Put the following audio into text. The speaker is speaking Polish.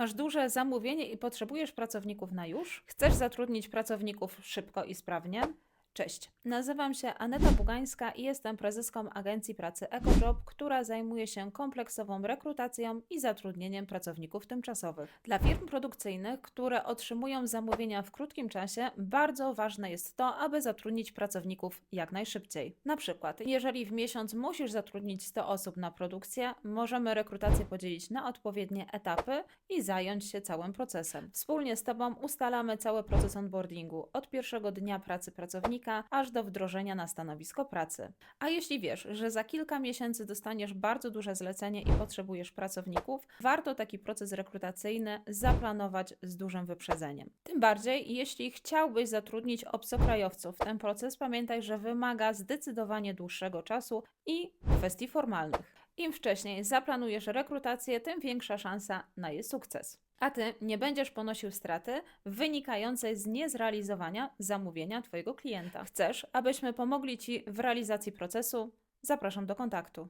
Masz duże zamówienie i potrzebujesz pracowników na już? Chcesz zatrudnić pracowników szybko i sprawnie? Cześć, nazywam się Aneta Bugańska i jestem prezeską agencji pracy EcoJob, która zajmuje się kompleksową rekrutacją i zatrudnieniem pracowników tymczasowych. Dla firm produkcyjnych, które otrzymują zamówienia w krótkim czasie, bardzo ważne jest to, aby zatrudnić pracowników jak najszybciej. Na przykład, jeżeli w miesiąc musisz zatrudnić 100 osób na produkcję, możemy rekrutację podzielić na odpowiednie etapy i zająć się całym procesem. Wspólnie z Tobą ustalamy cały proces onboardingu od pierwszego dnia pracy pracownika aż do wdrożenia na stanowisko pracy. A jeśli wiesz, że za kilka miesięcy dostaniesz bardzo duże zlecenie i potrzebujesz pracowników, warto taki proces rekrutacyjny zaplanować z dużym wyprzedzeniem. Tym bardziej, jeśli chciałbyś zatrudnić obcokrajowców, ten proces pamiętaj, że wymaga zdecydowanie dłuższego czasu i kwestii formalnych. Im wcześniej zaplanujesz rekrutację, tym większa szansa na jej sukces. A ty nie będziesz ponosił straty wynikającej z niezrealizowania zamówienia Twojego klienta. Chcesz, abyśmy pomogli Ci w realizacji procesu? Zapraszam do kontaktu.